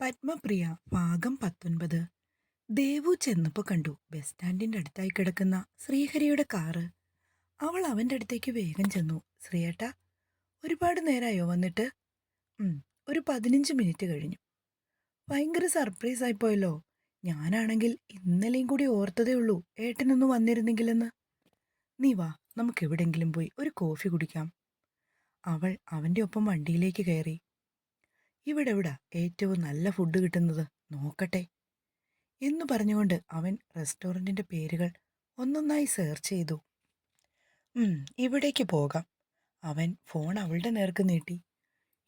പത്മപ്രിയ ഭാഗം പത്തൊൻപത്. ദേവു ചെന്നപ്പോൾ കണ്ടു ബസ് സ്റ്റാൻഡിന്റെ അടുത്തായി കിടക്കുന്ന ശ്രീഹരിയുടെ കാറ്. അവൾ അവന്റെ അടുത്തേക്ക് വേഗം ചെന്നു. ശ്രീയേട്ട ഒരുപാട് നേരമായോ വന്നിട്ട്? ഒരു പതിനഞ്ച് മിനിറ്റ് കഴിഞ്ഞു. ഭയങ്കര സർപ്രൈസ് ആയിപ്പോയല്ലോ. ഞാനാണെങ്കിൽ ഇന്നലെയും കൂടി ഓർത്തതേ ഉള്ളൂ ഏട്ടനൊന്ന് വന്നിരുന്നെങ്കിലെന്ന്. നീ വാ നമുക്ക് എവിടെങ്കിലും പോയി ഒരു കോഫി കുടിക്കാം. അവൾ അവന്റെ ഒപ്പം വണ്ടിയിലേക്ക് കയറി. ഇവിടെ എവിടാ ഏറ്റവും നല്ല ഫുഡ് കിട്ടുന്നത്? നോക്കട്ടെ. എന്ന് പറഞ്ഞുകൊണ്ട് അവൻ റെസ്റ്റോറന്റിന്റെ പേരുകൾ ഒന്നൊന്നായി സെർച്ച് ചെയ്തു. ഇവിടേക്ക് പോകാം. അവൻ ഫോൺ അവളുടെ നേർക്ക് നീട്ടി.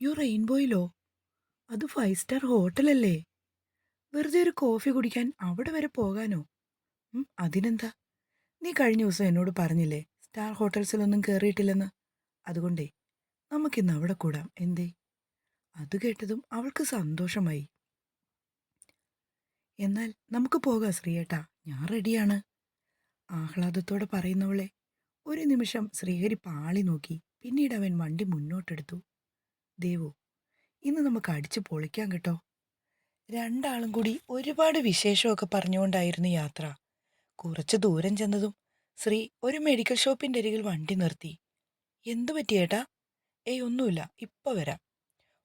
യു റെയിൻബോയിലോ അത് ഫൈവ് സ്റ്റാർ ഹോട്ടലല്ലേ വെറുതെ ഒരു കോഫി കുടിക്കാൻ അവിടെ വരെ പോകാനോ? അതിനെന്താ? നീ കഴിഞ്ഞ ദിവസം എന്നോട് പറഞ്ഞില്ലേ സ്റ്റാർ ഹോട്ടൽസിലൊന്നും കയറിയിട്ടില്ലെന്ന് അതുകൊണ്ടേ നമുക്കിന്ന് അവിടെ കൂടാം. എന്തേ? അത് കേട്ടതും അവൾക്ക് സന്തോഷമായി. എന്നാൽ നമുക്ക് പോകാം ശ്രീയേട്ടാ. ഞാൻ റെഡിയാണ്. ആഹ്ലാദത്തോടെ പറയുന്നവളെ ഒരു നിമിഷം ശ്രീഹരി പാളി നോക്കി. പിന്നീട് അവൻ വണ്ടി മുന്നോട്ടെടുത്തു. ദേവു ഇന്ന് നമുക്ക് അടിച്ചു പൊളിക്കാം കേട്ടോ. രണ്ടാളും കൂടി ഒരുപാട് വിശേഷമൊക്കെ പറഞ്ഞുകൊണ്ടായിരുന്നു യാത്ര. കുറച്ച് ദൂരം ചെന്നതും ശ്രീ ഒരു മെഡിക്കൽ ഷോപ്പിന്റെ അരികിൽ വണ്ടി നിർത്തി. എന്തു പറ്റിയേട്ടാ ഏയ് ഒന്നുമില്ല. ഇപ്പൊ വരാം.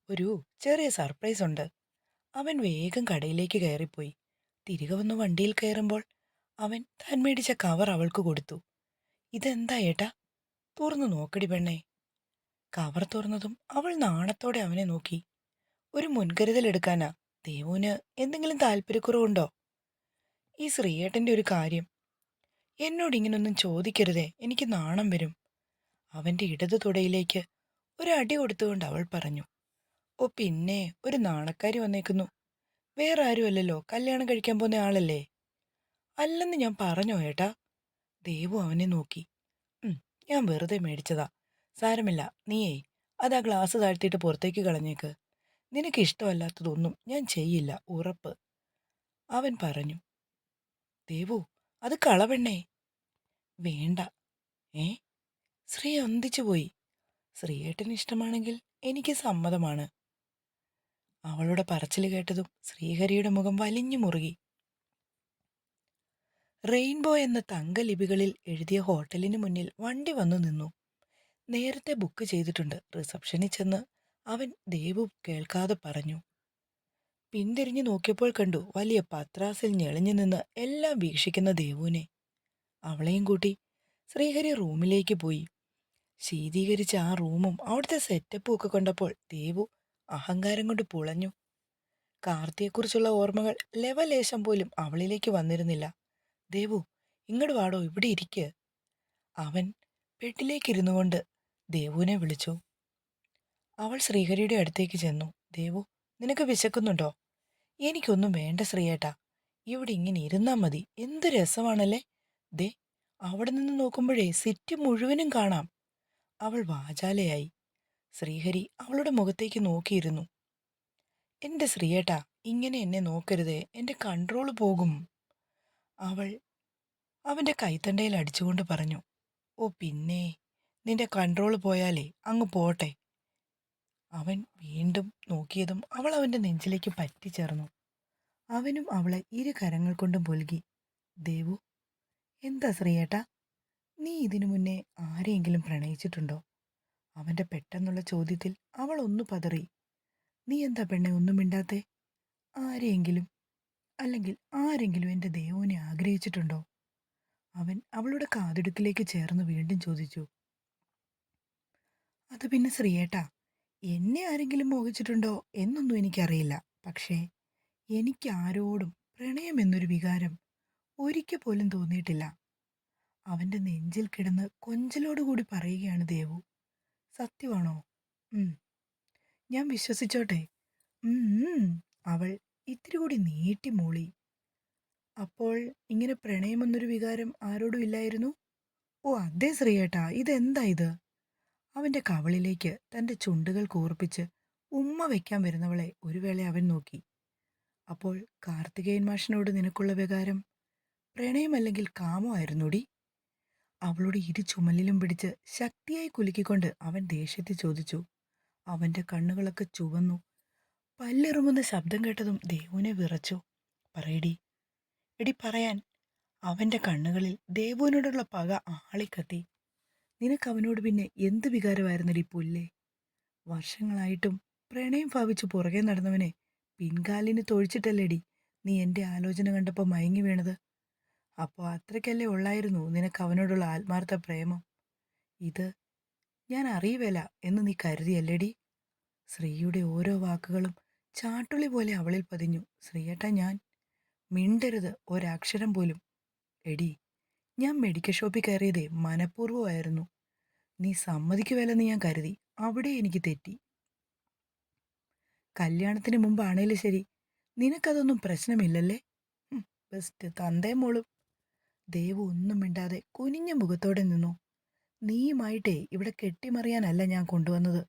ഒരു ചെറിയ സർപ്രൈസ് ഉണ്ട്. അവൻ വേഗം കടയിലേക്ക് കയറിപ്പോയി. തിരികെ വന്ന് വണ്ടിയിൽ കയറുമ്പോൾ അവൻ താൻ മേടിച്ച കവർ അവൾക്ക് കൊടുത്തു. ഇതെന്താ ഏട്ടാ? തുറന്നു നോക്കടി പെണ്ണേ. കവർ തുറന്നതും അവൾ നാണത്തോടെ അവനെ നോക്കി. ഒരു മുൻകരുതൽ എടുക്കാനാ. ദേവുവിന് എന്തെങ്കിലും താല്പര്യക്കുറവുണ്ടോ? ഈ ശ്രീയേട്ടന്റെ ഒരു കാര്യം. എന്നോട് ഇങ്ങനൊന്നും ചോദിക്കരുതേ. എനിക്ക് നാണം വരും. അവന്റെ ഇടതു തുടയിലേക്ക് ഒരു അടി കൊടുത്തുകൊണ്ട് അവൾ പറഞ്ഞു. ഓ പിന്നെ ഒരു നാണക്കാരി വന്നേക്കുന്നു. വേറെ ആരുമല്ലല്ലോ കല്യാണം കഴിക്കാൻ പോകുന്ന ആളല്ലേ? അല്ലെന്ന് ഞാൻ പറഞ്ഞോ ഏട്ടാ? ദേവു അവനെ നോക്കി. ഞാൻ വെറുതെ മേടിച്ചതാ. സാരമില്ല നീയേ അതാ ഗ്ലാസ് താഴ്ത്തിയിട്ട് പുറത്തേക്ക് കളഞ്ഞേക്ക്. നിനക്ക് ഇഷ്ടമല്ലാത്തതൊന്നും ഞാൻ ചെയ്യില്ല ഉറപ്പ്. അവൻ പറഞ്ഞു. ദേവു അത് കളവെണ്ണേ. വേണ്ട. ഏ? ശ്രീ അന്തിച്ചു പോയി. ശ്രീയേട്ടന് ഇഷ്ടമാണെങ്കിൽ എനിക്ക് സമ്മതമാണ്. അവളുടെ പറച്ചിൽ കേട്ടതും ശ്രീഹരിയുടെ മുഖം വലിഞ്ഞു മുറുകി. റെയിൻബോ എന്ന തങ്ക ലിപികളിൽ എഴുതിയ ഹോട്ടലിന് മുന്നിൽ വണ്ടി വന്നു നിന്നു. നേരത്തെ ബുക്ക് ചെയ്തിട്ടുണ്ട്. റിസപ്ഷനിൽ ചെന്ന് അവൻ ദേവു കേൾക്കാതെ പറഞ്ഞു. പിന്തിരിഞ്ഞു നോക്കിയപ്പോൾ കണ്ടു വലിയ പത്രാസിൽ ഞെളിഞ്ഞു നിന്ന് എല്ലാം വീക്ഷിക്കുന്ന ദേവുവിനെ. അവളെയും കൂട്ടി ശ്രീഹരി റൂമിലേക്ക് പോയി. ശീതീകരിച്ച ആ റൂമും അവിടുത്തെ സെറ്റപ്പും ഒക്കെ കണ്ടപ്പോൾ ദേവു അഹങ്കാരം കൊണ്ട് പുളഞ്ഞു. കാർത്തിയെക്കുറിച്ചുള്ള ഓർമ്മകൾ ലവലേശം പോലും അവളിലേക്ക് വന്നിരുന്നില്ല. ദേവു ഇങ്ങോട്ട് വാടോ ഇവിടെ ഇരിക്ക് അവൻ ബെഡിലേക്കിരുന്നു കൊണ്ട് ദേവുവിനെ വിളിച്ചു. അവൾ ശ്രീഹരിയുടെ അടുത്തേക്ക് ചെന്നു. ദേവു നിനക്ക് വിശക്കുന്നുണ്ടോ? എനിക്കൊന്നും വേണ്ട ശ്രീയേട്ടാ. ഇവിടെ ഇങ്ങനെ ഇരുന്നാൽ മതി. എന്ത് രസമാണല്ലേ? ദേ അവിടെ നിന്ന് നോക്കുമ്പോഴേ സിറ്റി മുഴുവനും കാണാം അവൾ വാചാലയായി. ശ്രീഹരി അവളുടെ മുഖത്തേക്ക് നോക്കിയിരുന്നു. എന്റെ ശ്രീയേട്ടാ ഇങ്ങനെ എന്നെ നോക്കരുത്. എന്റെ കൺട്രോൾ പോകും. അവൾ അവന്റെ കൈത്തണ്ടയിൽ അടിച്ചുകൊണ്ട് പറഞ്ഞു. ഓ പിന്നെ. നിന്റെ കൺട്രോൾ പോയാലേ അങ്ങ് പോട്ടെ. അവൻ വീണ്ടും നോക്കിയതും അവൾ അവന്റെ നെഞ്ചിലേക്ക് പറ്റിച്ചേർന്നു. അവനും അവളെ ഇരു കരങ്ങൾ കൊണ്ട് പൊൽകി ദേവു എന്താ ശ്രീയേട്ടാ നീ ഇതിനു മുന്നേ ആരെയെങ്കിലും പ്രണയിച്ചിട്ടുണ്ടോ? അവന്റെ പെട്ടെന്നുള്ള ചോദ്യത്തിൽ അവൾ ഒന്നു പതറി. നീ എന്താ പെണ്ണെ ഒന്നും മിണ്ടാത്തെ? ആരെയെങ്കിലും അല്ലെങ്കിൽ ആരെങ്കിലും എന്റെ ദേവനെ ആഗ്രഹിച്ചിട്ടുണ്ടോ? അവൻ അവളുടെ കാതിടുക്കിലേക്ക് ചേർന്ന് വീണ്ടും ചോദിച്ചു. അത് പിന്നെ ശ്രീയേട്ടാ എന്നെ ആരെങ്കിലും മോഹിച്ചിട്ടുണ്ടോ എന്നൊന്നും എനിക്കറിയില്ല. പക്ഷേ എനിക്ക് ആരോടും പ്രണയം എന്നൊരു വികാരം ഒരിക്കൽ പോലും തോന്നിയിട്ടില്ല. അവന്റെ നെഞ്ചിൽ കിടന്ന് കൊഞ്ചലോടുകൂടി പറയുകയാണ് ദേവു. സത്യമാണോ? ഞാൻ വിശ്വസിച്ചോട്ടെ. അവൾ ഇത്തിരി കൂടി നീട്ടി മൂളി. അപ്പോൾ ഇങ്ങനെ പ്രണയമെന്നൊരു വികാരം ആരോടും ഇല്ലായിരുന്നു? ഓ അതേ ശ്രീയേട്ടാ. ഇതെന്താ ഇത്? അവന്റെ കവളിലേക്ക് തന്റെ ചുണ്ടുകൾ കൂർപ്പിച്ച് ഉമ്മ വയ്ക്കാൻ വരുന്നവളെ ഒരു വേള അവൻ നോക്കി. അപ്പോൾ കാർത്തികേയൻ മാഷിനോട് നിനക്കുള്ള വികാരം? പ്രണയമല്ലെങ്കിൽ കാമോ ആയിരുന്നുടി അവളുടെ ഇരു ചുമലിലും പിടിച്ച് ശക്തിയായി കുലുക്കിക്കൊണ്ട് അവൻ ദേഷ്യത്തിൽ ചോദിച്ചു. അവന്റെ കണ്ണുകളൊക്കെ ചുവന്നു. പല്ലിറുമുന്ന ശബ്ദം കേട്ടതും ദേവുവിനെ വിറച്ചു. പറയടി. എടി പറയാൻ. അവന്റെ കണ്ണുകളിൽ ദേവുവിനോടുള്ള പക ആളിക്കത്തി. നിനക്ക് അവനോട് പിന്നെ എന്ത് വികാരമായിരുന്നടി പുല്ലേ? വർഷങ്ങളായിട്ടും പ്രണയം ഭാവിച്ചു പുറകെ നടന്നവനെ പിൻകാലിന് തൊഴിച്ചിട്ടല്ലേടി? നീ എന്റെ ആലോചന കണ്ടപ്പോൾ മയങ്ങി വീണത്. അപ്പോൾ അത്രയ്ക്കല്ലേ ഉള്ളായിരുന്നു നിനക്ക് അവനോടുള്ള ആത്മാർത്ഥ പ്രേമം? ഇത് ഞാൻ അറിയുവേല എന്ന് നീ കരുതിയല്ലേടി? ശ്രീയുടെ ഓരോ വാക്കുകളും ചാട്ടുളി പോലെ അവളിൽ പതിഞ്ഞു. ശ്രീയേട്ട ഞാൻ മിണ്ടരുത് ഒരക്ഷരം പോലും. എടി ഞാൻ മെഡിക്കൽ ഷോപ്പിൽ കയറിയതേ മനഃപൂർവമായിരുന്നു. നീ സമ്മതിക്കുവേലെന്ന് ഞാൻ കരുതി. അവിടെ എനിക്ക് തെറ്റി. കല്യാണത്തിന് മുമ്പാണേലും ശരി. നിനക്കതൊന്നും പ്രശ്നമില്ലല്ലേ? ബെസ്റ്റ്. തന്തേ മോളും. ദേവു ഒന്നും മിണ്ടാതെ കുനിഞ്ഞ മുഖത്തോടെ നിന്നു. നീയുമായിട്ടേ ഇവിടെ കെട്ടിമറിയാനല്ല ഞാൻ കൊണ്ടുവന്നത്.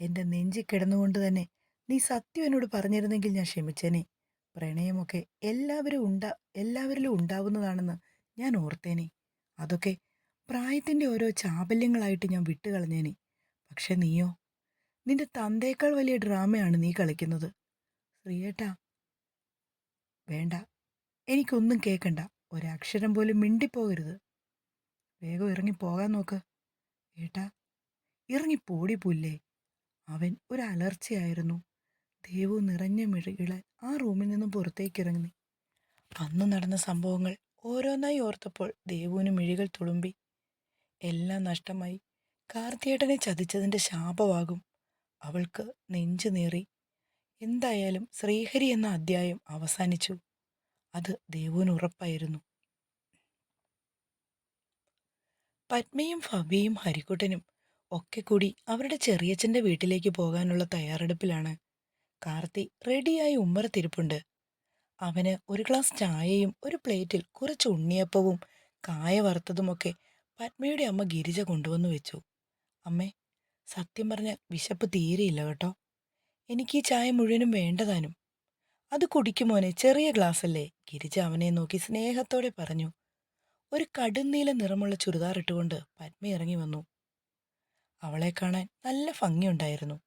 എന്റെ നെഞ്ചി കിടന്നുകൊണ്ട് തന്നെ നീ സത്യം എന്നോട് പറഞ്ഞിരുന്നെങ്കിൽ ഞാൻ ക്ഷമിച്ചേനെ. പ്രണയമൊക്കെ എല്ലാവരും ഉണ്ടാ എല്ലാവരിലും ഉണ്ടാവുന്നതാണെന്ന് ഞാൻ ഓർത്തേനെ. അതൊക്കെ പ്രായത്തിന്റെ ഓരോ ചാബല്യങ്ങളായിട്ട് ഞാൻ വിട്ടുകളഞ്ഞേനെ. പക്ഷെ നീയോ നിന്റെ തന്തേക്കാൾ വലിയ ഡ്രാമയാണ് നീ കളിക്കുന്നത്. ശ്രീയേട്ടാ വേണ്ട. എനിക്കൊന്നും കേൾക്കണ്ട. ഒരക്ഷരം പോലും മിണ്ടിപ്പോകരുത്. വേഗം ഇറങ്ങി പോകാൻ നോക്ക്. ഏട്ടാ ഇറങ്ങി പോടി പുല്ലേ. അവൻ ഒരു അലർച്ചയായിരുന്നു. ദേവു നിറഞ്ഞ മിഴികളെ ആ റൂമിൽ നിന്നും പുറത്തേക്ക് ഇറങ്ങി. അന്ന് നടന്ന സംഭവങ്ങൾ ഓരോന്നായി ഓർത്തപ്പോൾ ദേവുവിന് മിഴികൾ തുളുമ്പി. എല്ലാം നഷ്ടമായി. കാർത്തിയേട്ടനെ ചതിച്ചതിന്റെ ശാപമാകും. അവൾക്ക് നെഞ്ചു നേറി. എന്തായാലും ശ്രീഹരി എന്ന അധ്യായം അവസാനിച്ചു. അത് ദേവുവിന് ഉറപ്പായിരുന്നു. പത്മയും ഫബിയും ഹരിക്കുട്ടനും ഒക്കെ കൂടി അവരുടെ ചെറിയച്ഛന്റെ വീട്ടിലേക്ക് പോകാനുള്ള തയ്യാറെടുപ്പിലാണ്. കാർത്തി റെഡിയായി ഉമ്മറത്തിരിപ്പുണ്ട്. അവന് ഒരു ഗ്ലാസ് ചായയും ഒരു പ്ലേറ്റിൽ കുറച്ച് ഉണ്ണിയപ്പവും കായ വറുത്തതുമൊക്കെ പത്മയുടെ അമ്മ ഗിരിജ കൊണ്ടുവന്നു വെച്ചു. അമ്മേ സത്യം പറഞ്ഞ വിശപ്പ് തീരെയില്ല കേട്ടോ. എനിക്ക് ഈ ചായ മുഴുവനും വേണ്ടതാനും അത് കുടിക്കുമോനെ ചെറിയ ഗ്ലാസ് അല്ലേ ഗിരിജ അവനെ നോക്കി സ്നേഹത്തോടെ പറഞ്ഞു. ഒരു കടുന്നീല നിറമുള്ള ചുരിദാർ ഇട്ടുകൊണ്ട് പത്മ ഇറങ്ങി വന്നു. അവളെ കാണാൻ നല്ല ഭംഗിയുണ്ടായിരുന്നു.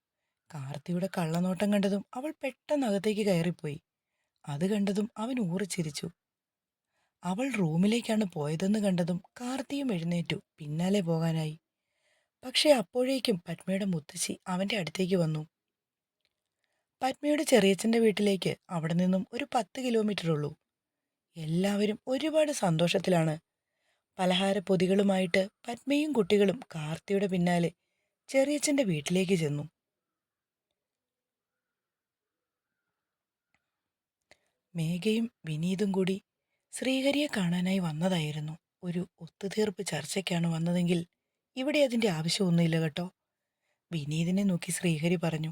കാർത്തിയുടെ കള്ളനോട്ടം കണ്ടതും അവൾ പെട്ടെന്ന് അകത്തേക്ക് കയറിപ്പോയി. അത് കണ്ടതും അവൻ ഊറിച്ചിരിച്ചു അവൾ റൂമിലേക്കാണ് പോയതെന്ന് കണ്ടതും കാർത്തിയും എഴുന്നേറ്റു. പിന്നാലെ പോകാനായി. പക്ഷേ അപ്പോഴേക്കും പത്മയുടെ മുത്തശ്ശി അവന്റെ അടുത്തേക്ക് വന്നു. പത്മയുടെ ചെറിയച്ഛന്റെ വീട്ടിലേക്ക് അവിടെ നിന്നും ഒരു പത്ത് കിലോമീറ്റർ ഉള്ളൂ. എല്ലാവരും ഒരുപാട് സന്തോഷത്തിലാണ്. പലഹാര പൊതികളുമായിട്ട് പത്മയും കുട്ടികളും കാർത്തിയുടെ പിന്നാലെ ചെറിയച്ഛന്റെ വീട്ടിലേക്ക് ചെന്നു. മേഘയും വിനീതും കൂടി ശ്രീഹരിയെ കാണാനായി വന്നതായിരുന്നു. ഒരു ഒത്തുതീർപ്പ് ചർച്ചയ്ക്കാണ് വന്നതെങ്കിൽ ഇവിടെ അതിന്റെ ആവശ്യമൊന്നുമില്ല കേട്ടോ. വിനീതിനെ നോക്കി ശ്രീഹരി പറഞ്ഞു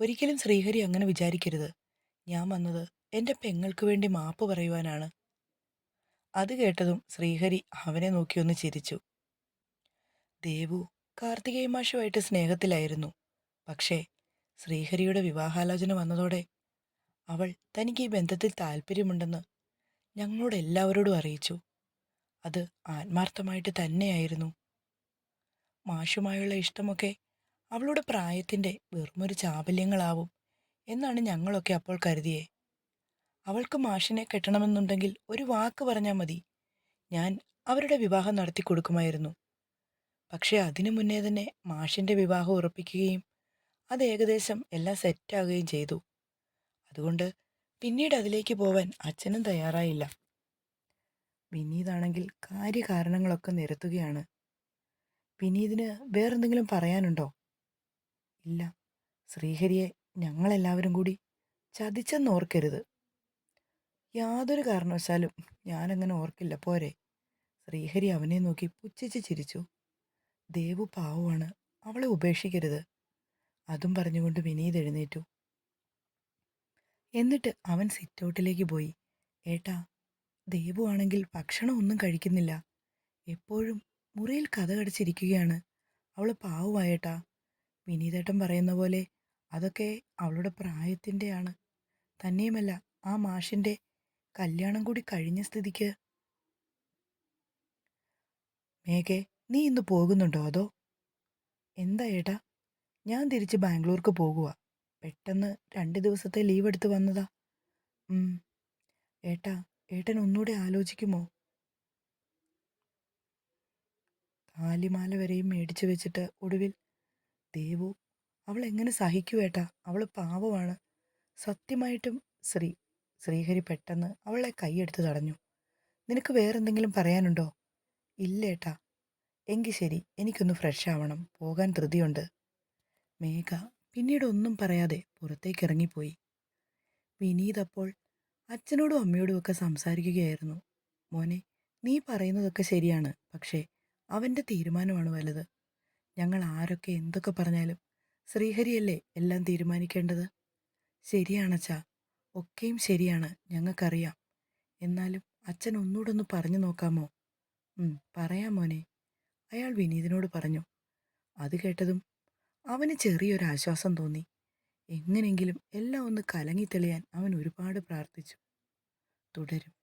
ഒരിക്കലും ശ്രീഹരി അങ്ങനെ വിചാരിക്കരുത്. ഞാൻ വന്നത് എന്റെ പെങ്ങൾക്ക് വേണ്ടി മാപ്പ് പറയുവാനാണ്. അത് കേട്ടതും ശ്രീഹരി അവനെ നോക്കി ഒന്ന് ചിരിച്ചു. ദേവു കാർത്തികേയ മാഷുമായിട്ട് സ്നേഹത്തിലായിരുന്നു. പക്ഷേ ശ്രീഹരിയുടെ വിവാഹാലോചന വന്നതോടെ അവൾ തനിക്ക് ഈ ബന്ധത്തിൽ താല്പര്യമുണ്ടെന്ന് ഞങ്ങളോട് എല്ലാവരോടും അറിയിച്ചു. അത് ആത്മാർത്ഥമായിട്ട് തന്നെയായിരുന്നു. മാഷുമായുള്ള ഇഷ്ടമൊക്കെ അവളുടെ പ്രായത്തിന്റെ വെറുമൊരു ചാബല്യങ്ങളാവും. എന്നാണ് ഞങ്ങളൊക്കെ അപ്പോൾ കരുതിയേ. അവൾക്ക് മാഷിനെ കെട്ടണമെന്നുണ്ടെങ്കിൽ ഒരു വാക്ക് പറഞ്ഞാൽ മതി. ഞാൻ അവരുടെ വിവാഹം നടത്തി കൊടുക്കുമായിരുന്നു. പക്ഷേ അതിനു മുന്നേ തന്നെ മാഷിന്റെ വിവാഹം ഉറപ്പിക്കുകയും അത് ഏകദേശം എല്ലാം സെറ്റാകുകയും ചെയ്തു. അതുകൊണ്ട് പിന്നീട് അതിലേക്ക് പോവാൻ അച്ഛനും തയ്യാറായില്ല. വിനീതാണെങ്കിൽ കാര്യകാരണങ്ങളൊക്കെ നിരത്തുകയാണ്. വിനീതിന് വേറെന്തെങ്കിലും പറയാനുണ്ടോ? ഇല്ല. ശ്രീഹരിയെ ഞങ്ങളെല്ലാവരും കൂടി ചതിച്ചെന്ന് ഓർക്കരുത്. യാതൊരു കാരണവശാലും ഞാനങ്ങനെ ഓർക്കില്ല. പോരെ. ശ്രീഹരി അവനെ നോക്കി പുച്ഛിച്ച് ചിരിച്ചു. ദേവു പാവമാണ്. അവളെ ഉപേക്ഷിക്കരുത്. അതും പറഞ്ഞുകൊണ്ട് വിനീത് എഴുന്നേറ്റു. എന്നിട്ട് അവൻ സിറ്റൗട്ടിലേക്ക് പോയി. ഏട്ടാ ദേവു ആണെങ്കിൽ ഭക്ഷണം ഒന്നും കഴിക്കുന്നില്ല. എപ്പോഴും മുറിയിൽ കഥ കടച്ചിരിക്കുകയാണ്. അവൾ പാവമായേട്ടാ. വിനീതേട്ടൻ പറയുന്ന പോലെ അതൊക്കെ അവളുടെ പ്രായത്തിന്റെയാണ് തന്നെയുമല്ല ആ മാഷിന്റെ കല്യാണം കൂടി കഴിഞ്ഞ സ്ഥിതിക്ക്. മേഘെ നീ ഇന്ന് പോകുന്നുണ്ടോ അതോ? എന്താ ഏട്ടാ? ഞാൻ തിരിച്ച് ബാംഗ്ലൂർക്ക് പോകുക പെട്ടെന്ന് രണ്ട് ദിവസത്തെ ലീവ് എടുത്ത് വന്നതാ. ഏട്ടാ ഏട്ടൻ ഒന്നുകൂടെ ആലോചിക്കുമോ? താലിമാല വരെയും മേടിച്ചു വെച്ചിട്ട് ഒടുവിൽ ദേവു അവൾ എങ്ങനെ സഹിക്കൂ ഏട്ടാ അവൾ പാവമാണ്. സത്യമായിട്ടും ശ്രീ ശ്രീഹരി പെട്ടെന്ന് അവളെ കൈയെടുത്ത് തടഞ്ഞു. നിനക്ക് വേറെന്തെങ്കിലും പറയാനുണ്ടോ? ഇല്ലേട്ടാ. എങ്കിൽ ശരി എനിക്കൊന്ന് ഫ്രഷ് ആവണം പോകാൻ ധൃതിയുണ്ട്. മേഘ പിന്നീട് ഒന്നും പറയാതെ പുറത്തേക്ക് ഇറങ്ങിപ്പോയി വിനീത് അപ്പോൾ അച്ഛനോടും അമ്മയോടും ഒക്കെ സംസാരിക്കുകയായിരുന്നു. മോനെ നീ പറയുന്നതൊക്കെ ശരിയാണ്. പക്ഷേ അവന്റെ തീരുമാനമാണ് വലുത്. ഞങ്ങൾ ആരൊക്കെ എന്തൊക്കെ പറഞ്ഞാലും ശ്രീഹരിയല്ലേ എല്ലാം തീരുമാനിക്കേണ്ടത്? ശരിയാണച്ചാ ഒക്കെയും ശരിയാണ്. ഞങ്ങൾക്കറിയാം. എന്നാലും അച്ഛൻ ഒന്നുകൂടെ ഒന്ന് പറഞ്ഞു നോക്കാമോ? പറയാം മോനെ. അയാൾ വിനീതിനോട് പറഞ്ഞു. അത് കേട്ടതും അവന് ചെറിയൊരു ആശ്വാസം തോന്നി. എങ്ങനെങ്കിലും എല്ലാം ഒന്ന് കലങ്ങി തെളിയാൻ അവൻ ഒരുപാട് പ്രാർത്ഥിച്ചു. തുടരും.